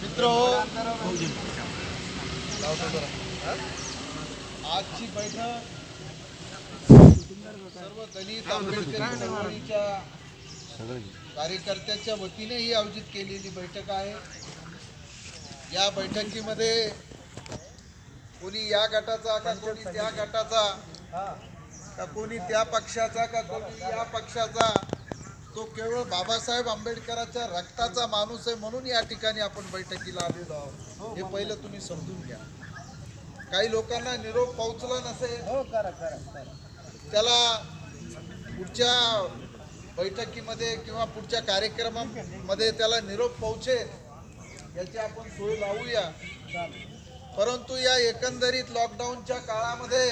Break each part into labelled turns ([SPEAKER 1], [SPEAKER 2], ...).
[SPEAKER 1] मित्र आजची बैठक सर्व दलित कार्यकर्त्यांच्या वतीने ही आयोजित केलेली बैठक आहे. या बैठकीमध्ये कोणी या गटाचा का कोणी त्या गटाचा का कोणी त्या पक्षाचा का कोणी या पक्षाचा तो केवळ बाबासाहेब आंबेडकरांच्या रक्ताचा माणूस आहे म्हणून या ठिकाणी आपण बैठकीला आलेलो आहोत. हे पहिलं तुम्ही समजून घ्या. काही लोकांना निरोप पोहोचला नसेल
[SPEAKER 2] हो
[SPEAKER 1] त्याला पुढच्या बैठकीमध्ये किंवा पुढच्या कार्यक्रमामध्ये त्याला निरोप पोहोचेल याची आपण सोय लावूया. परंतु या एकंदरीत लॉकडाऊनच्या काळामध्ये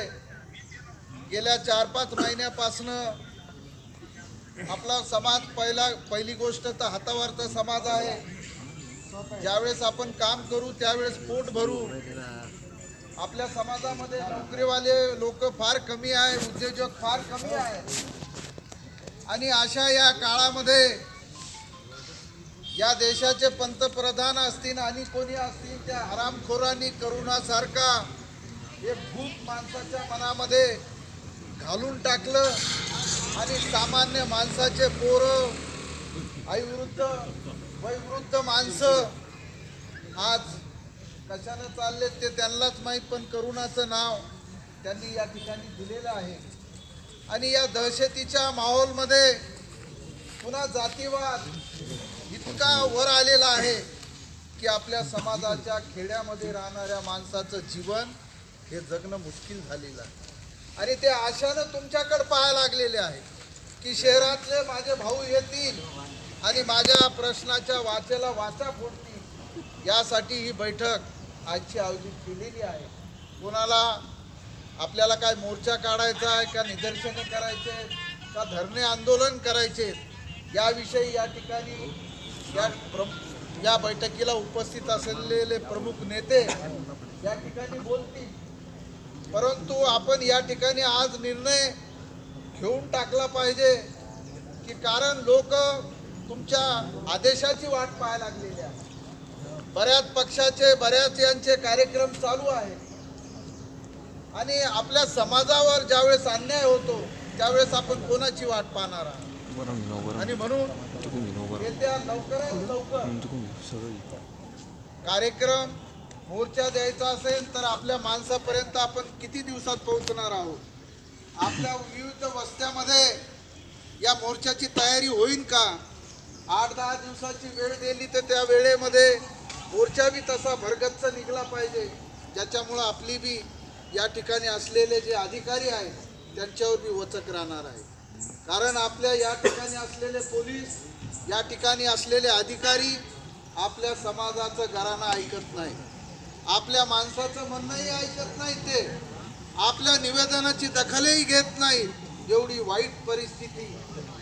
[SPEAKER 1] गेल्या चार पाच महिन्यापासनं आपला समाज पहिला पहिली गोष्ट तर हातावरचा समाज आहे. ज्यावेळेस आपण काम करू त्यावेळेस पोट भरू. आपल्या समाजामध्ये नोकरीवाले लोक फार कमी आहे उद्योजक फार कमी आहे. आणि अशा या काळामध्ये या देशाचे पंतप्रधान असतील आणि कोणी असतील त्या हरामखोरांनी करुणासारखा हे भूत माणसाच्या मनामध्ये घालून टाकलं आणि सामान्य माणसाचे पोरं आयुवृद्ध वयवृद्ध माणसं आज कशानं चालले ते त्यांनाच माहीत पण करुणाचं नाव त्यांनी या ठिकाणी दिलेलं आहे. आणि या दहशतीच्या माहोलमध्ये पुन्हा जातीवाद इतका वर आलेला आहे की आपल्या समाजाच्या खेड्यामध्ये राहणाऱ्या माणसाचं जीवन हे जगणं मुश्किल झालेलं आहे. आणि ते आशानं तुमच्याकडे पाहायला लागलेले आहे की शहरातले माझे भाऊ येतील आणि माझ्या प्रश्नाच्या वाचेला वाचा फोडतील. यासाठी ही बैठक आजची आयोजित केलेली आहे. कोणाला आपल्याला काय मोर्चा काढायचा आहे का निदर्शने करायचे का धरणे आंदोलन करायचे याविषयी या ठिकाणी या प्र या बैठकीला उपस्थित असलेले प्रमुख नेते या ठिकाणी बोलतील. परंतु आपण या ठिकाणी आज निर्णय घेऊन टाकला पाहिजे की कारण लोक तुमच्या आदेशाची वाट पाहायला लागलेली आहे बऱ्याच पक्षाचे बऱ्याच यांचे कार्यक्रम चालू आहेत. आणि आपल्या समाजावर ज्यावेळेस अन्याय होतो त्यावेळेस आपण कोणाची वाट पाहणार आहात? आणि म्हणून येत्या लवकरात लवकर कार्यक्रम मोर्चा द्यायचा असेल तर आपल्या माणसापर्यंत आपण किती दिवसात पोहोचणार आहोत? आपल्या विविध वस्त्यामध्ये या मोर्चाची तयारी होईल का? आठ दहा दिवसाची वेळ दिली तर त्या वेळेमध्ये मोर्चा बी तसा भरगच्च निघला पाहिजे ज्याच्यामुळं आपली बी या ठिकाणी असलेले जे अधिकारी आहेत त्यांच्यावर बी वचक राहणार आहे. कारण आपल्या या ठिकाणी असलेले पोलीस या ठिकाणी असलेले अधिकारी आपल्या समाजाचं घराणं ऐकत नाही आपल्या माणसाचं म्हणणंही ऐकत नाही ते. आपल्या निवेदनाची दखलही घेत नाही. एवढी वाईट परिस्थिती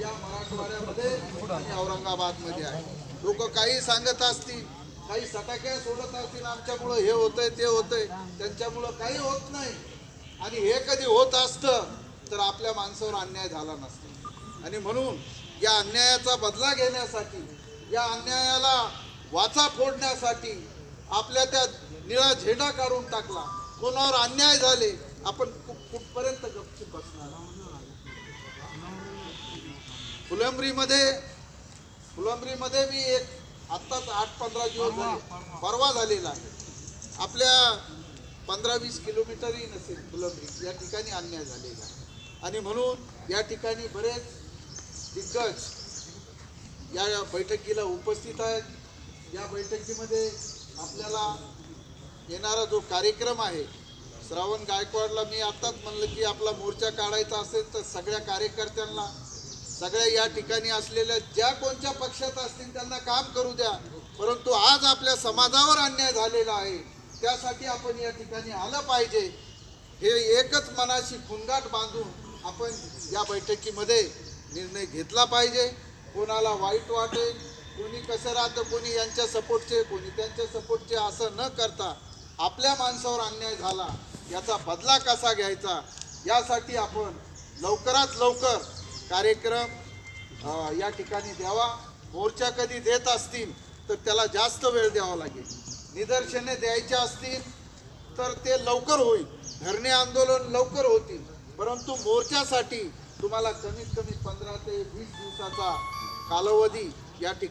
[SPEAKER 1] या मराठवाड्यामध्ये आणि औरंगाबादमध्ये आहे. लोक काही सांगत असतील काही सटाक्या सोडत असतील आमच्यामुळं हे होतंय ते होतंय. त्यांच्यामुळं काही होत नाही. आणि हे कधी होत असतं तर आपल्या माणसावर अन्याय झाला नसतो. आणि म्हणून या अन्यायाचा बदला घेण्यासाठी या अन्यायाला वाचा फोडण्यासाठी आपल्या त्या निळा झेंडा काढून टाकला. कोणावर अन्याय झाले आपण कुठपर्यंत गपचूप बसणार? फुलंब्रीमध्ये फुलंब्रीमध्ये मी एक आत्ताच आठ पंधरा दिवस झाले. परवा झालेला आहे. आपल्या पंधरा वीस किलोमीटरही नसेल फुलंब्री. या ठिकाणी अन्याय झालेला आहे. आणि म्हणून या ठिकाणी बरेच दिग्गज या बैठकीला उपस्थित आहेत. या बैठकीमध्ये आपल्याला येणारा जो कार्यक्रम आहे श्रावण गायकवाडला मी आत्ताच म्हणलं की आपला मोर्चा काढायचा असेल तर सगळ्या कार्यकर्त्यांना सगळ्या या ठिकाणी असलेल्या ज्या कोणत्या पक्षात असतील त्यांना काम करू द्या. परंतु आज आपल्या समाजावर अन्याय झालेला आहे त्यासाठी आपण या ठिकाणी आलं पाहिजे. हे एकच मनाशी खुंगाट बांधून आपण या बैठकीमध्ये निर्णय घेतला पाहिजे. कोणाला वाईट वाटेल कोणी कसं राहतं कोणी यांच्या सपोर्टचे कोणी त्यांच्या सपोर्टचे असं न करता आपल्या माणसावर अन्याय झाला याचा बदला कसा घ्यायचा यासाठी आपण लवकरात लवकर कार्यक्रम या ठिकाणी द्यावा. मोर्चा कधी देत असतील तर त्याला जास्त वेळ द्यावा लागेल. निदर्शने द्यायचे असतील तर ते लवकर होईल. धरणे आंदोलन लवकर होतील. परंतु मोर्चासाठी तुम्हाला कमीत कमी पंधरा ते वीस दिवसाचा कालावधी या ठिकाणी